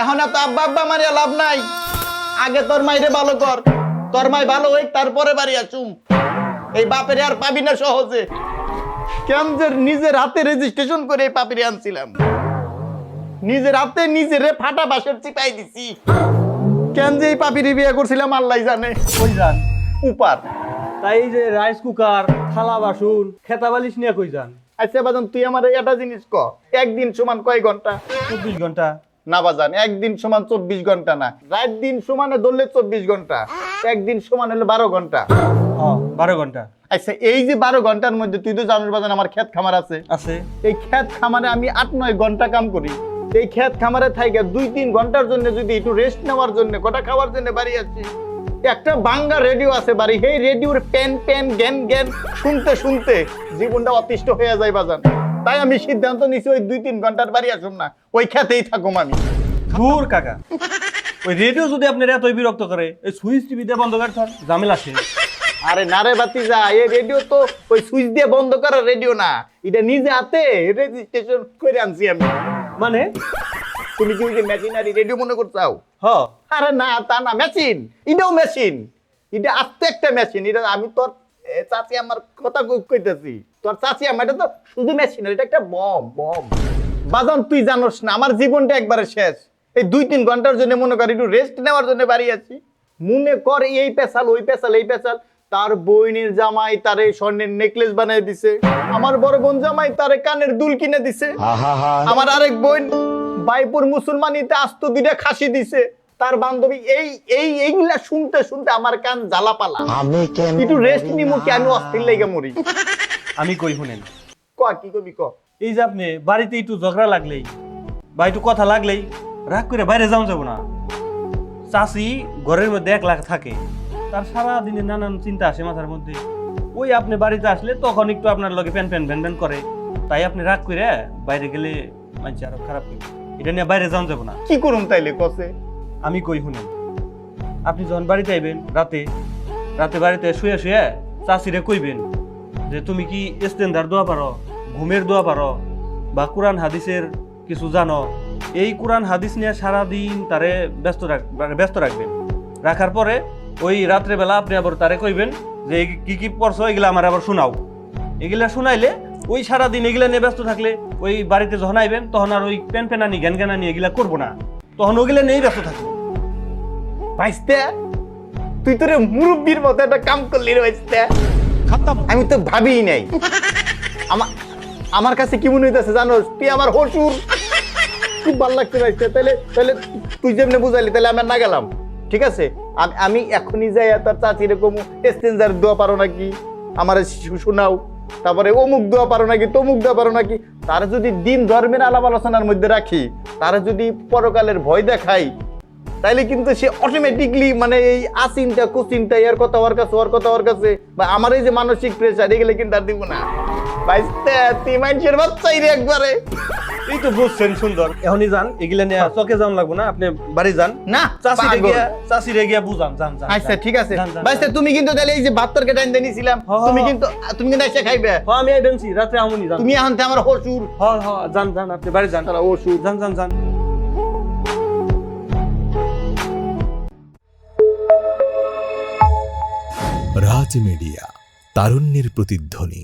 এখন এত আব্বা আব্বা মারিয়া লাভ নাই। আগে তোর মাইরে ভালো কর। তোর মাই ভালো হই তারপরে বাড়ি আসুম। এই বাপের আর পাবি না সহজে। কেন যে নিজের হাতে রেজিস্ট্রেশন করে এই পাপিরে আনছিলাম? নিজের হাতে নিজের ফাটা বাসের চিপাই দিছি। কেন যে এই পাপিরি বিয়ে করছিলাম আল্লাহ জানে। কই যান? উপার। তাই যে রাইস কুকার থালা বাসন খেতা বালিশ নিয়ে কই যান? আচ্ছা বাজান তুই আমার এটা জিনিস ক। একদিন সমান কয় ঘণ্টা? চব্বিশ ঘণ্টা। না বাজান একদিন সমান চব্বিশ ঘণ্টা না। রাত দিন সমানে ধরলে চব্বিশ ঘণ্টা একদিন সমান হলে বারো ঘণ্টা। বারো ঘণ্টা। আচ্ছা এই যে বারো ঘণ্টার মধ্যে তুই তো জানিস বাজান আমার ক্ষেত খামার আছে। আছে। এই ক্ষেত খামারে আমি আট নয় ঘণ্টা কাম করি। এই ক্ষেত খামারে থাইকে দুই তিন ঘণ্টার জন্য যদি একটু রেস্ট নেওয়ার জন্য কটা খাওয়ার জন্য বাড়ি আসছি একটা বাঙ্গা রেডিও আছে বাড়ি সেই রেডিওর পেন পেন জ্ঞান জ্ঞান শুনতে শুনতে জীবনটা অতিষ্ঠ হয়ে যায় বাজান। তাই আমি সিদ্ধান্ত নিছি ওই দুই তিন ঘণ্টার বাড়ি আসুন না। ওই খেতেই থাকুম আমি। দূর কাকা। ওই রেডিও যদি আপনার এতই বিরক্ত করে এই সুইচ টিভি দিয়ে বন্ধ করে থাক ঝামেলা শেষ আরে নারে বাতি যা এই রেডিও তো ওই সুইচ দিয়ে বন্ধ করা রেডিও না। এটা নিজে হাতে রেজিস্ট্রেশন করে আনছি আমি। মানে? তুমি কি ওই যে মেশিনারি রেডিও মনে করছাও হ। আরে না তা না মেশিন এটাও মেশিন এটা আস্তে একটা মেশিন এটা আমি তোর চাচি আমার কথা কইতেছি। তোর চাচি আমার এটা তো শুধু মেশিন এটা একটা বম বম। বাজান তুই জানোস না আমার জীবনটা একবারে শেষ। এই দুই তিন ঘণ্টার জন্য মনে কর একটু রেস্ট নেওয়ার জন্য বাড়ি আছি। মনে কর এই পেশাল ওই পেশাল এই পেশাল। তার বইনের জামাই তারে স্বর্ণের নেকলেস বানিয়ে দিছে। আমার বড় বোন জামাই তারে কানের দুল কিনে দিছে। আমার আরেক বোন বাইপুর মুসলমানিতে আস্ত দুইটা খাসি দিছে। তার বান্ধবী এই এই এইগুলা শুনতে শুনতে আমার কান জ্বালা পালা আমি কেন একটু রেস্ট নিমু কি আমি অস্থির লেগে মরি? আমি কই শুনেন? ক কি কবি ক? এই যে আপনি বাড়িতে একটু ঝগড়া লাগলেই বা একটু কথা লাগলেই রাগ করে বাইরে যাওয়া যাব না। চাষি ঘরের মধ্যে এক লাখ থাকে। তার সারা দিনে নানান চিন্তা আসে মাথার মধ্যে। ওই আপনি বাড়িতে আসলে তখন একটু আপনার লগে প্যান প্যান ভ্যান ভ্যান করে। তাই আপনি রাগ করে বাইরে গেলে মানছি আরও খারাপ করবে এটা নিয়ে বাইরে যাওয়া যাব না। কি করুম তাইলে কসে? আমি কই শুনেন আপনি যখন বাড়িতে আইবেন, রাতে রাতে বাড়িতে শুয়ে শুয়ে চাষিরে কইবেন যে তুমি কি ইস্তেন্দার দোয়া পারো, ঘুমের দোয়া পারো বা কোরআন হাদিসের কিছু জানো? এই কোরআন হাদিস নিয়ে সারাদিন তারে ব্যস্ত রাখ মানে ব্যস্ত রাখবেন। রাখার পরে ওই রাত্রেবেলা আপনি আবার তারে কইবেন যে কি কি পড়ছো, এগুলা আমার আবার শোনাও। এগুলা শোনাইলে ওই সারাদিন এগুলা নিয়ে ব্যস্ত থাকলে ওই বাড়িতে যখন আইবেন, তখন আর ওই প্যান প্যানানি জ্ঞান জ্ঞানানি এগুলা করব না। তখন ওগুলা নিয়েই ব্যস্ত থাকব। ভাইস্তে তুই তোরে মুরব্বির মতো একটা কাম করলি রে ভাইস্তে আমি তো ভাবিই নাই। আমার আমার কাছে কি মনে হইতেছে জানোস? তুই আমার হসুর খুব ভালো লাগছে ভাইস্তে তাহলে তাহলে তুই যেমনি বুঝাইলি তাহলে আমি না গেলাম। ঠিক আছে? আমি- এখনই যাই তার চাচি রকম এক্সচেঞ্জার দোয়া পারো নাকি? আমার শোনাও। তারপরে অমুক দোয়া পারো নাকি তমুক দোয়া পারো নাকি? তারা যদি দিন ধর্মের আলাপ আলোচনার মধ্যে রাখি তারা যদি পরকালের ভয় দেখাই তাইলে কিন্তু সে অটোমেটিকলি মানে এই আসিনটা কুসিনটা এর কথা ওর কাছে ওর কথা ওর কাছে বা আমার এই যে মানসিক প্রেশার এগুলো কিন্তু আর দিব না। ভাইস্তে তুই মানুষের বাচ্চাই রে একবারে। এই তো বুঝছেন সুন্দর। এখনই যান এগুলা নিয়ে চকে যান লাগবো না আপনি বাড়ি যান। না চাষিরে পাগল। গিয়া চাষিরে গিয়া বুঝান যান যান আচ্ছা ঠিক আছে। যান। তুমি কিন্তু তাহলে এই যে ভাত তরকারি টাইম নিছিলাম তুমি কিন্তু তুমি কিন্তু এসে খাইবে। হ, আমি আইবেনছি রাত্রে আমুনি যান। তুমি এখন তো আমার হসুর। হ হ যান যান আপনি বাড়ি যান। তারা ওষুধ যান যান যান। রাজ মিডিয়া তারুণ্যের প্রতিধ্বনি।